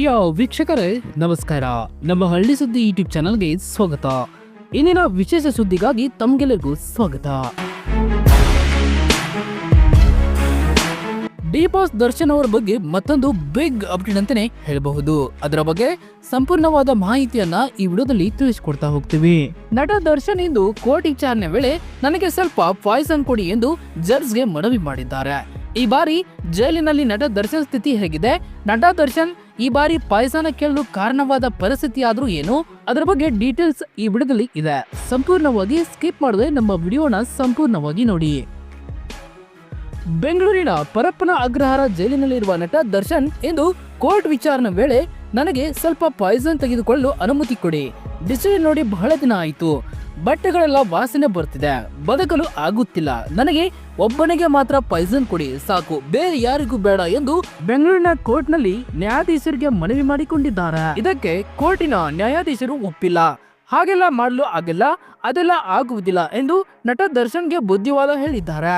ಪ್ರಿಯ ವೀಕ್ಷಕರೇ, ನಮಸ್ಕಾರ. ನಮ್ಮ ಹಳ್ಳಿ ಸುದ್ದಿ ಯೂಟ್ಯೂಬ್ ಚಾನಲ್ಗೆ ಸ್ವಾಗತ. ಇಂದಿನ ವಿಶೇಷ ಸುದ್ದಿಗಾಗಿ ತಮ್ಗೆಲ್ಲರಿಗೂ ಸ್ವಾಗತ. ಡಿ ಬಾಸ್ ದರ್ಶನ್ ಅವರ ಬಗ್ಗೆ ಮತ್ತೊಂದು ಬಿಗ್ ಅಪ್ಡೇಟ್ ಅಂತಾನೆ ಹೇಳಬಹುದು. ಅದರ ಬಗ್ಗೆ ಸಂಪೂರ್ಣವಾದ ಮಾಹಿತಿಯನ್ನ ಈ ವಿಡಿಯೋದಲ್ಲಿ ತಿಳಿಸಿಕೊಡ್ತಾ ಹೋಗ್ತೀವಿ. ನಟ ದರ್ಶನ್ ಇಂದು ಕೋರ್ಟ್ ವಿಚಾರಣೆ ವೇಳೆ ನನಗೆ ಸ್ವಲ್ಪ ಪಾಯ್ಸನ್ ಕೊಡಿ ಎಂದು ಜಡ್ಜ್ಗೆ ಮನವಿ ಮಾಡಿದ್ದಾರೆ. ಈ ಬಾರಿ ಜೈಲಿನಲ್ಲಿ ನಟ ದರ್ಶನ್ ಸ್ಥಿತಿ ಹೇಗಿದೆ? ನಟ ದರ್ಶನ್ ಈ ಬಾರಿ ಪಾಯಸನ ಕೇಳಲು ಕಾರಣವಾದ ಪರಿಸ್ಥಿತಿ ಆದ್ರೂ ಏನು? ಅದರ ಬಗ್ಗೆ ಡೀಟೇಲ್ಸ್ ಈ ವಿಡಿಯೋದಲ್ಲಿ ಇದೆ. ಸಂಪೂರ್ಣವಾಗಿ ಸ್ಕಿಪ್ ಮಾಡದೆ ನಮ್ಮ ವಿಡಿಯೋನ ಸಂಪೂರ್ಣವಾಗಿ ನೋಡಿ. ಬೆಂಗಳೂರಿನ ಪರಪ್ಪನ ಅಗ್ರಹಾರ ಜೈಲಿನಲ್ಲಿರುವ ನಟ ದರ್ಶನ್ ಇಂದು ಕೋರ್ಟ್ ವಿಚಾರಣೆ ವೇಳೆ ನನಗೆ ಸ್ವಲ್ಪ ಪಾಯ್ಸನ್ ತೆಗೆದುಕೊಳ್ಳಲು ಅನುಮತಿ ಕೊಡಿ. ಡಿಸಿಷನ್ ನೋಡಿ ಬಹಳ ದಿನ ಆಯಿತು. ಬಟ್ಟೆಗಳೆಲ್ಲ ವಾಸನೆ ಬರ್ತಿದೆ. ಬದುಕಲು ಆಗುತ್ತಿಲ್ಲ. ನನಗೆ ಒಬ್ಬನಿಗೆ ಮಾತ್ರ ಪೈಸನ್ ಕೊಡಿ, ಸಾಕು. ಬೇರೆ ಯಾರಿಗೂ ಬೇಡ ಎಂದು ಬೆಂಗಳೂರಿನ ಕೋರ್ಟ್ನಲ್ಲಿ ನ್ಯಾಯಾಧೀಶರಿಗೆ ಮನವಿ ಮಾಡಿಕೊಂಡಿದ್ದಾರೆ. ಇದಕ್ಕೆ ಕೋರ್ಟಿನ ನ್ಯಾಯಾಧೀಶರು ಒಪ್ಪಿಲ್ಲ. ಹಾಗೆಲ್ಲ ಮಾಡಲು ಆಗಿಲ್ಲ, ಅದೆಲ್ಲ ಆಗುವುದಿಲ್ಲ ಎಂದು ನಟ ದರ್ಶನ್ಗೆ ಬುದ್ಧಿವಾದ ಹೇಳಿದ್ದಾರೆ.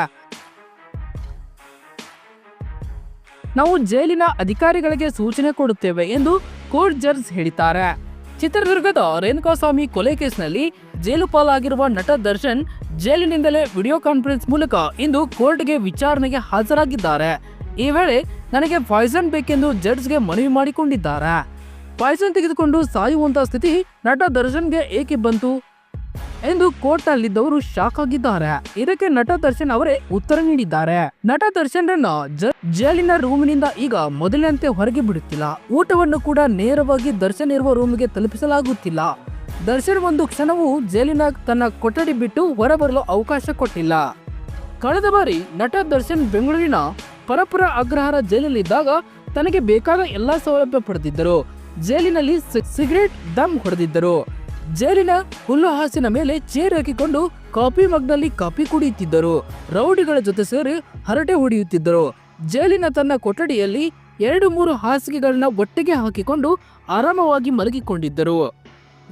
ನಾವು ಜೈಲಿನ ಅಧಿಕಾರಿಗಳಿಗೆ ಸೂಚನೆ ಕೊಡುತ್ತೇವೆ ಎಂದು ಕೋರ್ಟ್ ಜಡ್ಜ್ ಹೇಳಿದ್ದಾರೆ. ಚಿತ್ರದುರ್ಗದ ರೇಣುಕಾಸ್ವಾಮಿ ಕೊಲೆ ಕೇಸ್ನಲ್ಲಿ ಜೈಲು ಪಾಲಾಗಿರುವ ನಟ ದರ್ಶನ್ ಜೈಲಿನಿಂದಲೇ ವಿಡಿಯೋ ಕಾನ್ಫರೆನ್ಸ್ ಮೂಲಕ ಇಂದು ಕೋರ್ಟ್ಗೆ ವಿಚಾರಣೆಗೆ ಹಾಜರಾಗಿದ್ದಾರೆ. ಈ ವೇಳೆ ನನಗೆ ಪಾಯ್ಸನ್ ಬೇಕೆಂದು ಜಡ್ಜ್ಗೆ ಮನವಿ ಮಾಡಿಕೊಂಡಿದ್ದಾರೆ. ಪಾಯ್ಸನ್ ತೆಗೆದುಕೊಂಡು ಸಾಯುವಂತಹ ಸ್ಥಿತಿ ನಟ ದರ್ಶನ್ಗೆ ಏಕೆ ಬಂತು ಎಂದು ಕೋರ್ಟ್ನಲ್ಲಿದ್ದವರು ಶಾಕ್ ಆಗಿದ್ದಾರೆ. ಇದಕ್ಕೆ ನಟ ದರ್ಶನ್ ಅವರೇ ಉತ್ತರ ನೀಡಿದ್ದಾರೆ. ನಟ ದರ್ಶನ್ ರನ್ನ ಜೈಲಿನ ರೂಮಿನಿಂದ ಈಗ ಮೊದಲಿನಂತೆ ಹೊರಗೆ ಬಿಡುತ್ತಿಲ್ಲ. ಊಟವನ್ನು ಕೂಡ ನೇರವಾಗಿ ದರ್ಶನ್ ಇರುವ ರೂಮಿಗೆ ತಲುಪಿಸಲಾಗುತ್ತಿಲ್ಲ. ದರ್ಶನ್ ಒಂದು ಕ್ಷಣವು ಜೈಲಿನ ತನ್ನ ಕೊಠಡಿ ಬಿಟ್ಟು ಹೊರಬರಲು ಅವಕಾಶ ಕೊಟ್ಟಿಲ್ಲ. ಕಳೆದ ಬಾರಿ ನಟ ದರ್ಶನ್ ಬೆಂಗಳೂರಿನ ಪರಪುರ ಅಗ್ರಹಾರ ಜೈಲಿನಲ್ಲಿದ್ದಾಗ ತನಗೆ ಬೇಕಾದ ಎಲ್ಲಾ ಸೌಲಭ್ಯ ಪಡೆದಿದ್ದರು. ಜೈಲಿನಲ್ಲಿ ಸಿಗರೇಟ್, ದಮ್ ಹೊಡೆದಿದ್ದರು. ಜೈಲಿನ ಹುಲ್ಲು ಹಾಸಿನ ಮೇಲೆ ಚೇರ್ ಹಾಕಿಕೊಂಡು ಕಾಫಿ ಮಗ್ನಲ್ಲಿ ಕಾಫಿ ಕುಡಿಯುತ್ತಿದ್ದರು. ರೌಡಿಗಳ ಜೊತೆ ಸೇರಿ ಹರಟೆ ಹೊಡೆಯುತ್ತಿದ್ದರು. ಜೈಲಿನ ತನ್ನ ಕೊಠಡಿಯಲ್ಲಿ ಎರಡು ಮೂರು ಹಾಸಿಗೆಗಳನ್ನ ಒಟ್ಟಿಗೆ ಹಾಕಿಕೊಂಡು ಆರಾಮವಾಗಿ ಮಲಗಿಕೊಂಡಿದ್ದರು.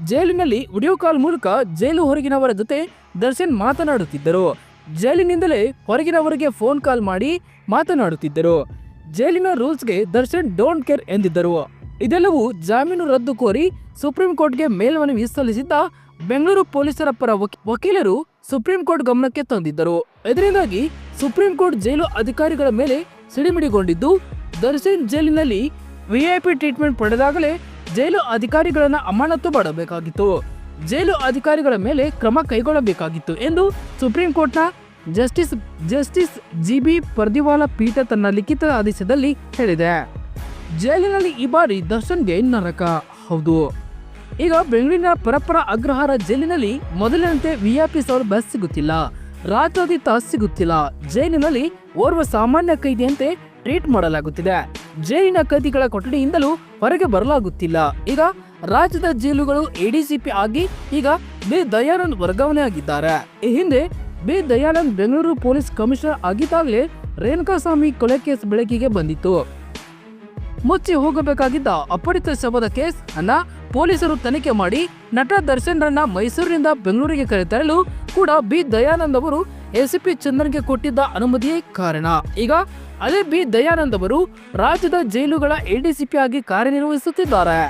ಜೈಲಿನಲ್ಲಿ ವಿಡಿಯೋ ಕಾಲ್ ಮೂಲಕ ಜೈಲು ಹೊರಗಿನವರ ಜೊತೆ ದರ್ಶನ್ ಮಾತನಾಡುತ್ತಿದ್ದರು. ಜೈಲಿನಿಂದಲೇ ಹೊರಗಿನವರಿಗೆ ಫೋನ್ ಕಾಲ್ ಮಾಡಿ ಮಾತನಾಡುತ್ತಿದ್ದರು. ಜೈಲಿನ ರೂಲ್ಸ್ಗೆ ದರ್ಶನ್ ಡೋಂಟ್ ಕೇರ್ ಎಂದಿದ್ದರು. ಇದೆಲ್ಲವೂ ಜಾಮೀನು ರದ್ದು ಕೋರಿ ಸುಪ್ರೀಂ ಕೋರ್ಟ್ಗೆ ಮೇಲ್ಮನವಿ ಸಲ್ಲಿಸಿದ್ದ ಬೆಂಗಳೂರು ಪೊಲೀಸರ ಪರ ವಕೀ- ವಕೀಲರು ಸುಪ್ರೀಂ ಕೋರ್ಟ್ ಗಮನಕ್ಕೆ ತಂದಿದ್ದರು. ಇದರಿಂದಾಗಿ ಸುಪ್ರೀಂ ಕೋರ್ಟ್ ಜೈಲು ಅಧಿಕಾರಿಗಳ ಮೇಲೆ ಸಿಡಿಮಿಡಿಗೊಂಡಿದ್ದು, ದರ್ಶನ್ ಜೈಲಿನಲ್ಲಿ ವಿಐಪಿ ಟ್ರೀಟ್ಮೆಂಟ್ ಪಡೆದಾಗಲೇ ಜೈಲು ಅಧಿಕಾರಿಗಳನ್ನ ಅಮಾನತು ಮಾಡಬೇಕಾಗಿತ್ತು. ಜೈಲು ಅಧಿಕಾರಿಗಳ ಮೇಲೆ ಕ್ರಮ ಕೈಗೊಳ್ಳಬೇಕಾಗಿತ್ತು ಎಂದು ಸುಪ್ರೀಂ ಕೋರ್ಟ್ನ justice justice J B Pardiwala ಪೀಠ ತನ್ನ ಲಿಖಿತ ಆದೇಶದಲ್ಲಿ ಹೇಳಿದೆ. ಜೈಲಿನಲ್ಲಿ ಈ ಬಾರಿ ದರ್ಶನ್ಗೆ ನರಕ. ಹೌದು. ಈಗ ಬೆಂಗಳೂರಿನ ಪರಪರ ಅಗ್ರಹಾರ ಜೈಲಿನಲ್ಲಿ ಮೊದಲಿನಂತೆ ವಿಐಪಿ ಸೌಲಭ್ಯ ಸಿಗುತ್ತಿಲ್ಲ. ರಾತ್ರಾತೀತ ಸಿಗುತ್ತಿಲ್ಲ. ಜೈಲಿನಲ್ಲಿ ಓರ್ವ ಸಾಮಾನ್ಯ ಕೈದಿಯಂತೆ ಟ್ರೀಟ್ ಮಾಡಲಾಗುತ್ತಿದೆ. ಜೈಲಿನ ಕೈದಿಗಳ ಕೊಠಡಿಯಿಂದಲೂ ಹೊರಗೆ ಬರಲಾಗುತ್ತಿಲ್ಲ. ಈಗ ರಾಜ್ಯದ ಜೈಲುಗಳು ಎಡಿಸಿಪಿ ಆಗಿ ಈಗ ಬಿ ದಯಾನಂದ್ ವರ್ಗಾವಣೆ ಆಗಿದ್ದಾರೆ. ಈ ಹಿಂದೆ B Dayanand Bengaluru police commissioner ಆಗಿದ್ದಾಗಲೇ Renukaswamy ಕೊಲೆ ಕೇಸ್ ಬೆಳಕಿಗೆ ಬಂದಿತ್ತು. ಮುಚ್ಚಿ ಹೋಗಬೇಕಾಗಿದ್ದ ಅಪರಿತ ಶವದ ಕೇಸ್ ಅನ್ನ ಪೊಲೀಸರು ತನಿಖೆ ಮಾಡಿ ನಟ ದರ್ಶನ್ ರನ್ನ ಮೈಸೂರಿನಿಂದ ಬೆಂಗಳೂರಿಗೆ ಕರೆತರಲು ಕೂಡ ಬಿ ದಯಾನಂದ್ ಅವರು ಎಸಿಪಿ ಚಂದ್ರನ್ಗೆ ಕೊಟ್ಟಿದ್ದ ಅನುಮತಿಯೇ ಕಾರಣ. ಈಗ ಅದೇ ಬಿ ದಯಾನಂದ್ ಅವರು ರಾಜ್ಯದ ಜೈಲುಗಳ ಎಡಿಸಿಪಿ ಆಗಿ ಕಾರ್ಯನಿರ್ವಹಿಸುತ್ತಿದ್ದಾರೆ.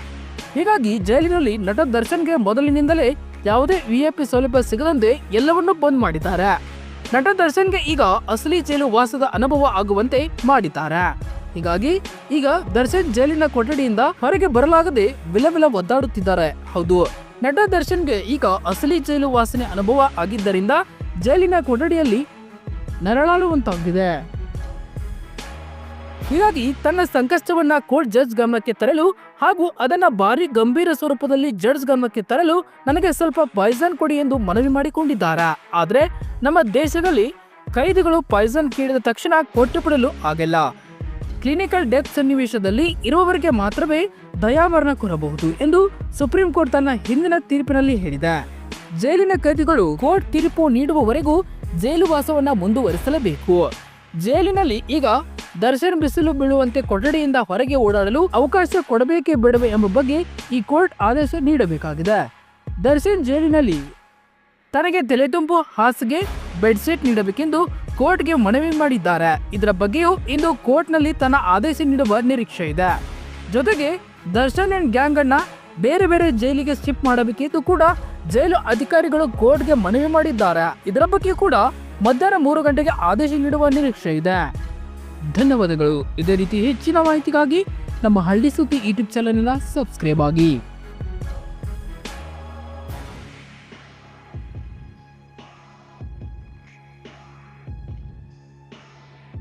ಹೀಗಾಗಿ ಜೈಲಿನಲ್ಲಿ ನಟ ದರ್ಶನ್ಗೆ ಮೊದಲಿನಿಂದಲೇ ಯಾವುದೇ ವಿಐಪಿ ಸೌಲಭ್ಯ ಸಿಗದಂತೆ ಎಲ್ಲವನ್ನೂ ಬಂದ್ ಮಾಡಿದ್ದಾರೆ. ನಟ ದರ್ಶನ್ಗೆ ಈಗ ಅಸಲಿ ಜೈಲು ವಾಸದ ಅನುಭವ ಆಗುವಂತೆ ಮಾಡಿದ್ದಾರೆ. ಹೀಗಾಗಿ ಈಗ ದರ್ಶನ್ ಜೈಲಿನ ಕೊಠಡಿಯಿಂದ ಹೊರಗೆ ಬರಲಾಗದೆ ವಿಲವಿಲ ಒದ್ದಾಡುತ್ತಿದ್ದಾರೆ. ಹೌದು, ನಟ ದರ್ಶನ್ಗೆ ಈಗ ಅಸಲಿ ಜೈಲು ವಾಸನೆ ಅನುಭವ ಆಗಿದ್ದರಿಂದ ಜೈಲಿನ ಕೊಠಡಿಯಲ್ಲಿ ನರಳಾಡುವಂತಾಗಿದೆ. ಹೀಗಾಗಿ ತನ್ನ ಸಂಕಷ್ಟವನ್ನ ಕೋರ್ಟ್ ಜಡ್ಜ್ ಗಮನಕ್ಕೆ ತರಲು ಹಾಗೂ ಅದನ್ನ ಭಾರಿ ಗಂಭೀರ ಸ್ವರೂಪದಲ್ಲಿ ಜಡ್ಜ್ ಗಮನಕ್ಕೆ ತರಲು ನನಗೆ ಸ್ವಲ್ಪ ಪಾಯ್ಸನ್ ಕೊಡಿ ಎಂದು ಮನವಿ ಮಾಡಿಕೊಂಡಿದ್ದಾರೆ? ಆದ್ರೆ ನಮ್ಮ ದೇಶದಲ್ಲಿ ಕೈದಿಗಳು ಪಾಯ್ಸನ್ ಕೇಳಿದ ತಕ್ಷಣ ಕೊಟ್ಟು ಬಿಡಲು ಆಗಲ್ಲ. ಕ್ಲಿನಿಕಲ್ ಡೆತ್ ಸನ್ನಿವೇಶದಲ್ಲಿ ಇರುವವರಿಗೆ ಮಾತ್ರವೇ ದಯಾಮರಣ ಕೊಡಬಹುದು ಎಂದು ಸುಪ್ರೀಂ ಕೋರ್ಟ್ ತನ್ನ ಹಿಂದಿನ ತೀರ್ಪಿನಲ್ಲಿ ಹೇಳಿದೆ. ಜೈಲಿನ ಕೈದಿಗಳು ಕೋರ್ಟ್ ತೀರ್ಪು ನೀಡುವವರೆಗೂ ಜೈಲು ವಾಸವನ್ನ ಮುಂದುವರಿಸಲೇಬೇಕು. ಜೈಲಿನಲ್ಲಿ ಈಗ ದರ್ಶನ್ ಬಿಸಿಲು ಬೀಳುವಂತೆ ಕೊಠಡಿಯಿಂದ ಹೊರಗೆ ಓಡಾಡಲು ಅವಕಾಶ ಕೊಡಬೇಕೇ ಬೇಡವೇ ಎಂಬ ಬಗ್ಗೆ ಈ ಕೋರ್ಟ್ ಆದೇಶ ನೀಡಬೇಕಾಗಿದೆ. ದರ್ಶನ್ ಜೈಲಿನಲ್ಲಿ. ತನಗೆ ತಲೆ ತುಂಬು, ಹಾಸಿಗೆ ಬೆಡ್ ಶೀಟ್ ನೀಡಬೇಕೆಂದು ಕೋರ್ಟ್ಗೆ ಮನವಿ ಮಾಡಿದ್ದಾರೆ. ಇದರ ಬಗ್ಗೆಯೂ ಇಂದು ಕೋರ್ಟ್ನಲ್ಲಿ ತನ್ನ ಆದೇಶ ನೀಡುವ ನಿರೀಕ್ಷೆ ಇದೆ. ಜೊತೆಗೆ ದರ್ಶನ್ ಅಂಡ್ ಗ್ಯಾಂಗ್ ಅನ್ನ ಬೇರೆ ಬೇರೆ ಜೈಲಿಗೆ ಶಿಫ್ಟ್ ಮಾಡಬೇಕೆಂದು ಕೂಡ ಜೈಲು ಅಧಿಕಾರಿಗಳು ಕೋರ್ಟ್ಗೆ ಮನವಿ ಮಾಡಿದ್ದಾರೆ. ಇದರ ಬಗ್ಗೆ ಕೂಡ ಮಧ್ಯಾಹ್ನ ಮೂರು ಗಂಟೆಗೆ ಆದೇಶ ನೀಡುವ ನಿರೀಕ್ಷೆ ಇದೆ. ಧನ್ಯವಾದಗಳು. ಇದೇ ರೀತಿ ಹೆಚ್ಚಿನ ಮಾಹಿತಿಗಾಗಿ ನಮ್ಮ ಹಳ್ಳಿ ಸುದ್ದಿ ಯೂಟ್ಯೂಬ್ ಚಾನಲ್ನ ಸಬ್ಸ್ಕ್ರೈಬ್ ಆಗಿ.